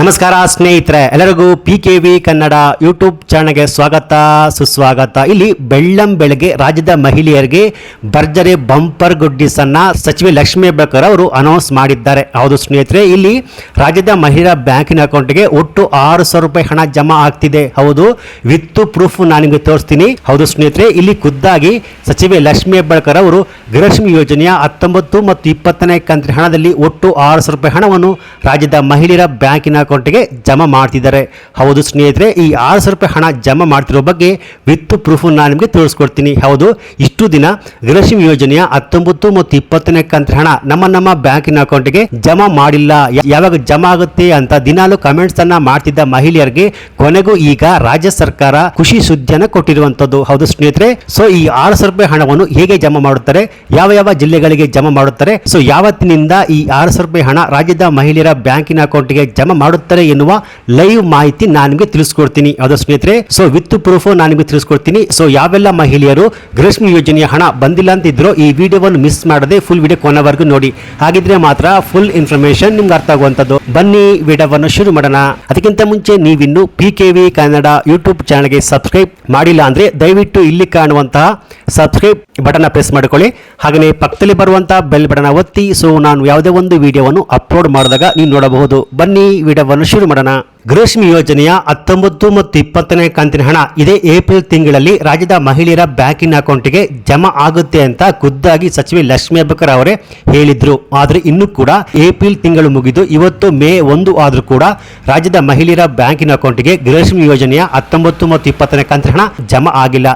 ನಮಸ್ಕಾರ ಸ್ನೇಹಿತರೆ, ಎಲ್ಲರಿಗೂ P K V Kannada YouTube ಚಾನಲ್ಗೆ ಸ್ವಾಗತ, ಸುಸ್ವಾಗತ. ಇಲ್ಲಿ ಬೆಳ್ಳಂ ಬೆಳಗ್ಗೆ ರಾಜ್ಯದ ಮಹಿಳೆಯರಿಗೆ ಭರ್ಜರಿ ಬಂಪರ್ ಗುಡ್ಡಿಸ್ ಅನ್ನ ಸಚಿವೆ ಲಕ್ಷ್ಮೀ ಹೆಬ್ಬಾಳ್ಕರ್ ಅವರು ಅನೌನ್ಸ್ ಮಾಡಿದ್ದಾರೆ. ಹೌದು ಸ್ನೇಹಿತರೆ, ಇಲ್ಲಿ ರಾಜ್ಯದ ಮಹಿಳಾ ಬ್ಯಾಂಕಿನ ಅಕೌಂಟ್ಗೆ ಒಟ್ಟು ಆರು ಸಾವಿರ ರೂಪಾಯಿ ಹಣ ಜಮಾ ಆಗ್ತಿದೆ. ಹೌದು ವಿತ್ ಪ್ರೂಫ್ ನಾನು ನಿಮಗೆ ತೋರಿಸ್ತೀನಿ. ಹೌದು ಸ್ನೇಹಿತರೆ, ಇಲ್ಲಿ ಖುದ್ದಾಗಿ ಸಚಿವೆ ಲಕ್ಷ್ಮೀ ಹೆಬ್ಬಾಳ್ಕರ್ ಅವರು ಗೃಹಲಕ್ಷ್ಮಿ ಯೋಜನೆಯ ಹತ್ತೊಂಬತ್ತು ಮತ್ತು ಇಪ್ಪತ್ತನೇ ಕಂತಿನ ಹಣದಲ್ಲಿ ಒಟ್ಟು ಆರು ಸಾವಿರ ರೂಪಾಯಿ ಹಣವನ್ನು ರಾಜ್ಯದ ಮಹಿಳೆಯರ ಬ್ಯಾಂಕಿನ ಅಕೌಂಟ್ಗೆ ಜಮಾ ಮಾಡ್ತಿದ್ದಾರೆ. ಹೌದು ಸ್ನೇಹಿತರೆ, ಈ ಆರು ಸಾವಿರ ರೂಪಾಯಿ ಹಣ ಜಮಾ ಮಾಡ್ತಿರೋ ಬಗ್ಗೆ ವಿತ್ ಪ್ರೂಫ್ ನಾನು ನಿಮಗೆ ತೋರಿಸ್ಕೊಡ್ತೀನಿ ಹೌದು, ಇಷ್ಟು ದಿನ ಗೃಹಲಕ್ಷ್ಮಿ ಯೋಜನೆಯ ಹತ್ತೊಂಬತ್ತು ಮತ್ತು ಇಪ್ಪತ್ತನೇ ಕಂತಿನ ಹಣ ನಮ್ಮ ನಮ್ಮ ಬ್ಯಾಂಕಿನ ಅಕೌಂಟ್ಗೆ ಜಮಾ ಮಾಡಿಲ್ಲ. ಯಾವಾಗ ಜಮಾ ಆಗುತ್ತೆ ಅಂತ ದಿನಾಲು ಕಮೆಂಟ್ಸ್ ಅನ್ನ ಮಾಡ್ತಿದ್ದ ಮಹಿಳೆಯರಿಗೆ ಕೊನೆಗೂ ಈಗ ರಾಜ್ಯ ಸರ್ಕಾರ ಖುಷಿ ಸುದ್ದಿಯನ್ನ ಕೊಟ್ಟಿರುವಂತದ್ದು ಹೌದು ಸ್ನೇಹಿತರೆ, ಸೊ ಈ ಆರು ಸಾವಿರ ರೂಪಾಯಿ ಹಣವನ್ನು ಹೇಗೆ ಜಮಾ ಮಾಡುತ್ತಾರೆ? ಯಾವ ಯಾವ ಜಿಲ್ಲೆಗಳಿಗೆ ಜಮಾ ಮಾಡುತ್ತಾರೆ? ಸೊ ಯಾವತ್ತಿನಿಂದ ಈ ಆರು ಸಾವಿರ ರೂಪಾಯಿ ಹಣ ರಾಜ್ಯದ ಮಹಿಳೆಯರ ಬ್ಯಾಂಕಿನ ಅಕೌಂಟ್ಗೆ ಜಮಾ ಮಾಡುತ್ತಾರೆ ಎನ್ನುವ ಲೈವ್ ಮಾಹಿತಿ ನಾನು ನಿಮಗೆ ತಿಳಿಸ್ಕೊಡ್ತೀನಿ. ಹೌದು ಸ್ನೇಹಿತರೆ ಸೊ ವಿತ್ ಪ್ರೂಫ್ ನಾನು ನಿಮಗೆ ತಿಳಿಸ್ಕೊಡ್ತೀನಿ. ಸೊ ಯಾವೆಲ್ಲ ಮಹಿಳೆಯರು ಗೃಹಲಕ್ಷ್ಮಿ ಯೋಜನೆಯ ಹಣ ಬಂದಿಲ್ಲ ಅಂತಿದ್ರು ಈ ವಿಡಿಯೋವನ್ನು ಮಿಸ್ ಮಾಡದೆ ಫುಲ್ ವಿಡಿಯೋ ಕೊನೆವರೆಗೂ ನೋಡಿ. ಹಾಗಿದ್ರೆ ಮಾತ್ರ ಫುಲ್ ಇನ್ಫಾರ್ಮೇಶನ್ ನಿಮ್ಗೆ ಅರ್ಥ ಆಗುವಂತದ್ದು ಬನ್ನಿ ವಿಡಿಯೋವನ್ನು ಶುರು ಮಾಡೋಣ. ಅದಕ್ಕಿಂತ ಮುಂಚೆ ನೀವಿನ್ನು P K V Kannada YouTube ಚಾನಲ್ಗೆ ಸಬ್ಸ್ಕ್ರೈಬ್ ಮಾಡಿಲ್ಲ ಅಂದ್ರೆ ದಯವಿಟ್ಟು ಇಲ್ಲಿ ಕಾಣುವಂತಹ ಸಬ್ಸ್ಕ್ರೈಬ್ ಬಟನ್ ಪ್ರೆಸ್ ಮಾಡಿಕೊಳ್ಳಿ. ಹಾಗೆಯೇ ಪಕ್ಕದಲ್ಲಿ ಬರುವಂತಹ ಬೆಲ್ ಬಟನ್ ಒತ್ತಿ. ಸೊ ನಾನು ಯಾವುದೇ ಒಂದು ವಿಡಿಯೋವನ್ನು ಅಪ್ಲೋಡ್ ಮಾಡಿದಾಗ ನೀವು ನೋಡಬಹುದು. ಬನ್ನಿ ವಿಡಿಯೋವನ್ನು ಶುರು ಮಾಡೋಣ ಗೃಹಲಕ್ಷ್ಮಿ ಯೋಜನೆಯ ಹತ್ತೊಂಬತ್ತು ಮತ್ತು ಇಪ್ಪತ್ತನೇ ಕಂತಿನ ಹಣ ಇದೇ ಏಪ್ರಿಲ್ ತಿಂಗಳಲ್ಲಿ ರಾಜ್ಯದ ಮಹಿಳೆಯರ ಬ್ಯಾಂಕಿನ ಅಕೌಂಟ್ಗೆ ಜಮಾ ಆಗುತ್ತೆ ಅಂತ ಖುದ್ದಾಗಿ ಸಚಿವೆ ಲಕ್ಷ್ಮೀ ಅಬ್ಬಕರ್ ಅವರೇ ಹೇಳಿದ್ರು. ಆದರೆ ಇನ್ನೂ ಕೂಡ ಏಪ್ರಿಲ್ ತಿಂಗಳು ಮುಗಿದು ಇವತ್ತು ಮೇ ಒಂದು ಆದರೂ ಕೂಡ ರಾಜ್ಯದ ಮಹಿಳೆಯರ ಬ್ಯಾಂಕಿನ ಅಕೌಂಟ್ಗೆ ಗೃಹಲಕ್ಷ್ಮಿ ಯೋಜನೆಯ ಹತ್ತೊಂಬತ್ತು ಮತ್ತು ಇಪ್ಪತ್ತನೇ ಕಂತಿನ ಹಣ ಜಮಾ ಆಗಿಲ್ಲ.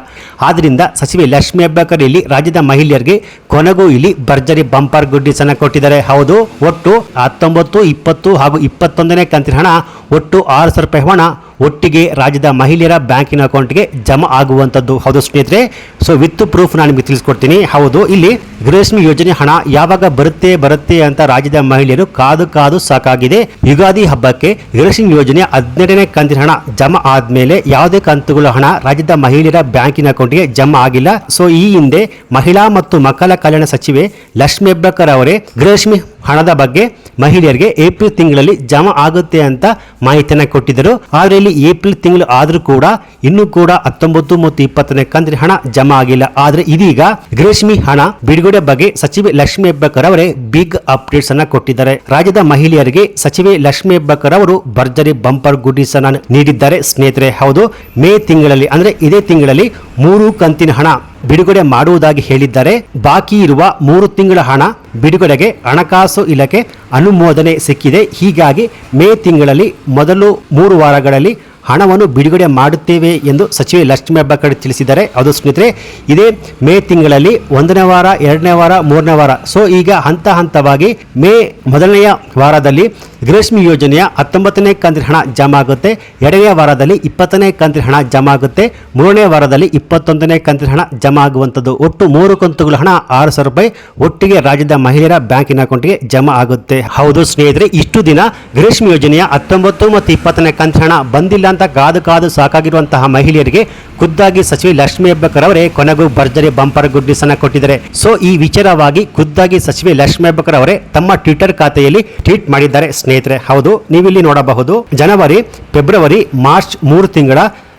ಆದ್ದರಿಂದ ಸಚಿವೆ ಲಕ್ಷ್ಮೀ ಅಬ್ಬಕರ್ ಇಲ್ಲಿ ರಾಜ್ಯದ ಮಹಿಳೆಯರಿಗೆ ಕೊನೆಗೂ ಇಲ್ಲಿ ಭರ್ಜರಿ ಬಂಪರ್ ಗುಡ್ಡಿಸನ್ನು ಕೊಟ್ಟಿದ್ದಾರೆ. ಹೌದು, ಒಟ್ಟು ಹತ್ತೊಂಬತ್ತು, ಇಪ್ಪತ್ತು ಹಾಗೂ ಇಪ್ಪತ್ತೊಂದನೇ ಕಂತಿನ ಹಣ ಒಟ್ಟು ಆರು ಸಾವಿರ ರೂಪಾಯಿ ಹಣ ಒಟ್ಟಿಗೆ ರಾಜ್ಯದ ಮಹಿಳೆಯರ ಬ್ಯಾಂಕಿನ ಅಕೌಂಟ್ಗೆ ಜಮಾ ಆಗುವಂಥದ್ದು. ಹೌದು ಸ್ನೇಹಿತರೆ? ಸೊ ವಿತ್ ಪ್ರೂಫ್ ನಾನು ನಿಮಗೆ ತಿಳಿಸ್ಕೊಡ್ತೀನಿ. ಹೌದು, ಇಲ್ಲಿ ಗೃಹಲಕ್ಷ್ಮಿ ಯೋಜನೆ ಹಣ ಯಾವಾಗ ಬರುತ್ತೆ ಬರುತ್ತೆ ಅಂತ ರಾಜ್ಯದ ಮಹಿಳೆಯರು ಕಾದು ಕಾದು ಸಾಕಾಗಿದೆ. ಯುಗಾದಿ ಹಬ್ಬಕ್ಕೆ ಗೃಹಲಕ್ಷ್ಮಿ ಯೋಜನೆ ಹದಿನೆಂಟನೇ ಕಂತಿನ ಹಣ ಜಮಾ ಆದ್ಮೇಲೆ ಯಾವುದೇ ಕಂತುಗಳ ಹಣ ರಾಜ್ಯದ ಮಹಿಳೆಯರ ಬ್ಯಾಂಕಿನ ಅಕೌಂಟ್ಗೆ ಜಮಾ ಆಗಿಲ್ಲ. ಸೊ ಈ ಹಿಂದೆ ಮಹಿಳಾ ಮತ್ತು ಮಕ್ಕಳ ಕಲ್ಯಾಣ ಸಚಿವೆ ಲಕ್ಷ್ಮಿ ಹೆಬ್ಬಾಳ್ಕರ್ ಅವರೇ ಗೃಹಲಕ್ಷ್ಮಿ ಹಣದ ಬಗ್ಗೆ ಮಹಿಳೆಯರಿಗೆ ಏಪ್ರಿಲ್ ತಿಂಗಳಲ್ಲಿ ಜಮಾ ಆಗುತ್ತೆ ಅಂತ ಮಾಹಿತಿಯನ್ನು ಕೊಟ್ಟಿದ್ದರು. ಆದರೆ ಇಲ್ಲಿ ಏಪ್ರಿಲ್ ತಿಂಗಳು ಆದರೂ ಕೂಡ ಇನ್ನೂ ಕೂಡ ಹತ್ತೊಂಬತ್ತು ಮತ್ತು ಇಪ್ಪತ್ತನೇ ಕಂತಿನ ಹಣ ಜಮಾ ಆಗಿಲ್ಲ. ಆದರೆ ಇದೀಗ ಗ್ರೇಷ್ಮಿ ಹಣ ಬಿಡುಗಡೆ ಬಗ್ಗೆ ಸಚಿವೆ ಲಕ್ಷ್ಮಿ ಹೆಬ್ಬಕರ್ ಅವರೇ ಬಿಗ್ ಅಪ್ಡೇಟ್ಸ್ ಅನ್ನ ಕೊಟ್ಟಿದ್ದಾರೆ. ರಾಜ್ಯದ ಮಹಿಳೆಯರಿಗೆ ಸಚಿವೆ ಲಕ್ಷ್ಮಿ ಹೆಬ್ಬಕರ್ ಅವರು ಭರ್ಜರಿ ಬಂಪರ್ ಗುಡ್ಡಿಸ್ ಅನ್ನ ನೀಡಿದ್ದಾರೆ. ಸ್ನೇಹಿತರೆ, ಹೌದು, ಮೇ ತಿಂಗಳಲ್ಲಿ ಅಂದ್ರೆ ಇದೇ ತಿಂಗಳಲ್ಲಿ ಮೂರು ಕಂತಿನ ಹಣ ಬಿಡುಗಡೆ ಮಾಡುವುದಾಗಿ ಹೇಳಿದ್ದಾರೆ ಬಾಕಿ ಇರುವ ಮೂರು ತಿಂಗಳ ಹಣ ಬಿಡುಗಡೆಗೆ ಹಣಕಾಸು ಇಲಾಖೆ ಅನುಮೋದನೆ ಸಿಕ್ಕಿದೆ. ಹೀಗಾಗಿ ಮೇ ತಿಂಗಳಲ್ಲಿ ಮೊದಲು ಮೂರು ವಾರಗಳಲ್ಲಿ ಹಣವನ್ನು ಬಿಡುಗಡೆ ಮಾಡುತ್ತೇವೆ ಎಂದು ಸಚಿವೆ ಲಕ್ಷ್ಮೀ ಹೆಬ್ಬಾಳ್ಕರ್ ತಿಳಿಸಿದ್ದಾರೆ. ಅದು ಸ್ನೇಹಿತರೆ, ಇದೇ ಮೇ ತಿಂಗಳಲ್ಲಿ ಒಂದನೇ ವಾರ, ಎರಡನೇ ವಾರ, ಮೂರನೇ ವಾರ. ಸೊ, ಈಗ ಹಂತ ಹಂತವಾಗಿ ಮೇ ಮೊದಲನೆಯ ವಾರದಲ್ಲಿ ಗೃಹಲಕ್ಷ್ಮಿ ಯೋಜನೆಯ ಹತ್ತೊಂಬತ್ತನೇ ಕಂತಿನ ಹಣ ಜಮಾ ಆಗುತ್ತೆ ಎರಡನೇ ವಾರದಲ್ಲಿ ಇಪ್ಪತ್ತನೇ ಕಂತಿನ ಹಣ ಜಮಾ ಆಗುತ್ತೆ ಮೂರನೇ ವಾರದಲ್ಲಿ ಇಪ್ಪತ್ತೊಂದನೇ ಕಂತಿನ ಹಣ ಜಮಾ ಆಗುವಂಥದ್ದು ಒಟ್ಟು ಮೂರು ಕಂತುಗಳ ಹಣ ಆರು ಸಾವಿರ ರೂಪಾಯಿ ಒಟ್ಟಿಗೆ ರಾಜ್ಯದ ಮಹಿಳೆಯರ ಬ್ಯಾಂಕಿನ ಅಕೌಂಟ್ಗೆ ಜಮಾ ಆಗುತ್ತೆ. ಹೌದು ಸ್ನೇಹಿತರೆ, ಇಷ್ಟು ದಿನ ಗೃಹಲಕ್ಷ್ಮಿ ಯೋಜನೆಯ ಹತ್ತೊಂಬತ್ತು ಮತ್ತು ಇಪ್ಪತ್ತನೇ ಕಂತಿನ ಹಣ ಬಂದಿಲ್ಲ ಅಂತ ಕಾದು ಕಾದು ಸಾಕಾಗಿರುವಂತಹ ಮಹಿಳೆಯರಿಗೆ ಖುದ್ದಾಗಿ ಸಚಿವೆ ಲಕ್ಷ್ಮಿ ಹೆಬ್ಬಕರ್ ಅವರೇ ಕೊನೆಗೂ ಭರ್ಜರಿ ಬಂಪರ್ ಅನ್ನ ಕೊಟ್ಟಿದ್ದಾರೆ. ಸೊ, ಈ ವಿಚಾರವಾಗಿ ಖುದ್ದಾಗಿ ಸಚಿವೆ ಲಕ್ಷ್ಮಿ ಹೆಬ್ಬಕರ್ ಅವರೇ ತಮ್ಮ ಟ್ವಿಟರ್ ಖಾತೆಯಲ್ಲಿ ಟ್ವೀಟ್ ಮಾಡಿದ್ದಾರೆ. ಸ್ನೇಹಿತರೆ, ಹೌದು, ನೀವಿಲ್ಲಿ ನೋಡಬಹುದು. ಜನವರಿ, ಫೆಬ್ರವರಿ, ಮಾರ್ಚ್ ಮೂರು ತಿಂಗಳ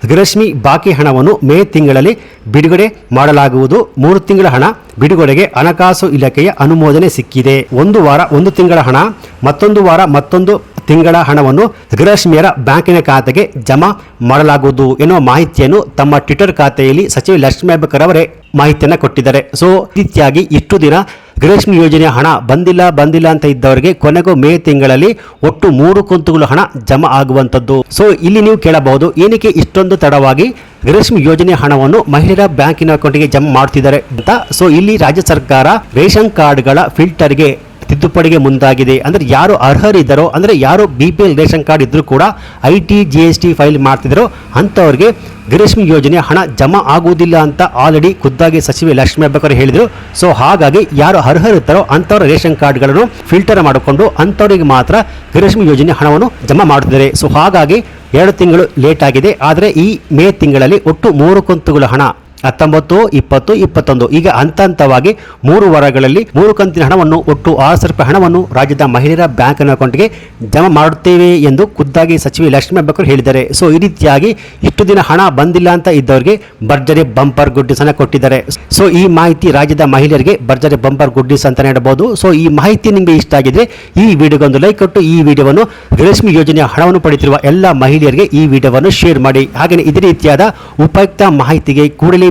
ಗೃಹಶ್ಮಿ ಬಾಕಿ ಹಣವನ್ನು ಮೇ ತಿಂಗಳಲ್ಲಿ ಬಿಡುಗಡೆ ಮಾಡಲಾಗುವುದು. ಮೂರು ತಿಂಗಳ ಹಣ. ಬಿಡುಗಡೆಗೆ ಹಣಕಾಸು ಇಲಾಖೆಯ ಅನುಮೋದನೆ ಸಿಕ್ಕಿದೆ. ಒಂದು ವಾರ, ಒಂದು ತಿಂಗಳ ಹಣ. ಮತ್ತೊಂದು ವಾರ, ಮತ್ತೊಂದು ತಿಂಗಳ ಹಣವನ್ನು ಗೃಹಲಕ್ಷ್ಮಿಯರ ಬ್ಯಾಂಕಿನ ಖಾತೆಗೆ ಜಮಾ ಮಾಡಲಾಗುವುದು ಎನ್ನುವ ಮಾಹಿತಿಯನ್ನು ತಮ್ಮ ಟ್ವಿಟರ್ ಖಾತೆಯಲ್ಲಿ ಸಚಿವ ಲಕ್ಷ್ಮೀ ಹೆಬ್ಬಾಳ್ಕರ್ ಅವರೇ ಮಾಹಿತಿಯನ್ನು ಕೊಟ್ಟಿದ್ದಾರೆ. ಸೊ ರೀತಿಯಾಗಿ ಇಷ್ಟು ದಿನ ಗೃಹಲಕ್ಷ್ಮಿ ಯೋಜನೆಯ ಹಣ ಬಂದಿಲ್ಲ ಬಂದಿಲ್ಲ ಅಂತ ಇದ್ದವರಿಗೆ ಕೊನೆಗೂ ಮೇ ತಿಂಗಳಲ್ಲಿ ಒಟ್ಟು ಮೂರು ಕಂತುಗಳು ಹಣ ಜಮಾ ಆಗುವಂಥದ್ದು. ಸೊ, ಇಲ್ಲಿ ನೀವು ಕೇಳಬಹುದು. ಏನಕ್ಕೆ ಇಷ್ಟೊಂದು ತಡವಾಗಿ ಗೃಹಲಕ್ಷ್ಮಿ ಯೋಜನೆ ಹಣವನ್ನು ಮಹಿಳೆಯರ ಬ್ಯಾಂಕಿನ ಅಕೌಂಟ್ಗೆ ಜಮಾ ಮಾಡ್ತಿದ್ದಾರೆ ಅಂತ. ಸೊ ಇಲ್ಲಿ ರಾಜ್ಯ ಸರ್ಕಾರ ರೇಷನ್ ಕಾರ್ಡ್ಗಳ ಫಿಲ್ಟರ್ಗೆ ತಿದ್ದುಪಡಿಗೆ ಮುಂದಾಗಿದೆ. ಅಂದರೆ ಯಾರು ಅರ್ಹರಿದ್ದಾರೋ ಅಂದರೆ ಯಾರು B P L ration card ಇದ್ದರೂ ಕೂಡ I T G S T file ಮಾಡ್ತಿದ್ದಾರೋ ಅಂಥವ್ರಿಗೆ ಗೃಹಲಕ್ಷ್ಮಿ ಯೋಜನೆ ಹಣ ಜಮಾ ಆಗುವುದಿಲ್ಲ ಅಂತ ಆಲ್ರೆಡಿ ಖುದ್ದಾಗಿ ಸಚಿವೆ ಲಕ್ಷ್ಮೀ ಹೆಬ್ಬಾಳ್ಕರ್ ಹೇಳಿದರು. ಸೊ ಹಾಗಾಗಿ ಯಾರು ಅರ್ಹರಿರ್ತಾರೋ ಅಂಥವ್ರ ರೇಷನ್ ಕಾರ್ಡ್ಗಳನ್ನು ಫಿಲ್ಟರ್ ಮಾಡಿಕೊಂಡು ಅಂಥವರಿಗೆ ಮಾತ್ರ ಗೃಹಲಕ್ಷ್ಮಿ ಯೋಜನೆ ಹಣವನ್ನು ಜಮಾ ಮಾಡುತ್ತಿದ್ದಾರೆ ಸೊ ಹಾಗಾಗಿ ಎರಡು ತಿಂಗಳು ಲೇಟ್ ಆಗಿದೆ. ಆದರೆ ಈ ಮೇ ತಿಂಗಳಲ್ಲಿ ಒಟ್ಟು ಮೂರು ಕಂತುಗಳ ಹಣ ಹತ್ತೊಂಬತ್ತು, ಇಪ್ಪತ್ತು, ಇಪ್ಪತ್ತೊಂದು. ಈಗ ಹಂತ ಹಂತವಾಗಿ ಮೂರು ವಾರಗಳಲ್ಲಿ ಮೂರು ಕಂತಿನ ಹಣವನ್ನು ಒಟ್ಟು ಆರು ಸಾವಿರ ರೂಪಾಯಿ ಹಣವನ್ನು ರಾಜ್ಯದ ಮಹಿಳೆಯರ ಬ್ಯಾಂಕ್ ಅಕೌಂಟ್ಗೆ ಜಮಾ ಮಾಡುತ್ತೇವೆ ಎಂದು ಖುದ್ದಾಗಿ ಸಚಿವೆ ಲಕ್ಷ್ಮೀ ಹೆಬ್ಬಾಳ್ಕರ್ ಹೇಳಿದ್ದಾರೆ. ಸೊ, ಈ ರೀತಿಯಾಗಿ ಇಷ್ಟು ದಿನ ಹಣ ಬಂದಿಲ್ಲ ಅಂತ ಇದ್ದವರಿಗೆ ಭರ್ಜರಿ ಬಂಪರ್ ಗುಡ್ಡಿಸ್ ಅನ್ನ ಕೊಟ್ಟಿದ್ದಾರೆ. ಸೊ, ಈ ಮಾಹಿತಿ ರಾಜ್ಯದ ಮಹಿಳೆಯರಿಗೆ ಭರ್ಜರಿ ಬಂಪರ್ ಗುಡ್ಡಿಸ್ ಅಂತ ನೀಡಬಹುದು ಸೊ, ಈ ಮಾಹಿತಿ ನಿಮಗೆ ಇಷ್ಟ ಆಗಿದ್ರೆ ಈ ವಿಡಿಯೋಗೊಂದು ಲೈಕ್ ಕೊಟ್ಟು ಈ ವಿಡಿಯೋವನ್ನು ಗೃಹಲಕ್ಷ್ಮಿ ಯೋಜನೆಯ ಹಣವನ್ನು ಪಡೆಯುತ್ತಿರುವ ಎಲ್ಲ ಮಹಿಳೆಯರಿಗೆ ಈ ವಿಡಿಯೋವನ್ನು ಶೇರ್ ಮಾಡಿ. ಹಾಗೆಯೇ ಇದೇ ರೀತಿಯಾದ ಉಪಯುಕ್ತ ಮಾಹಿತಿಗೆ ಕೂಡಲೇ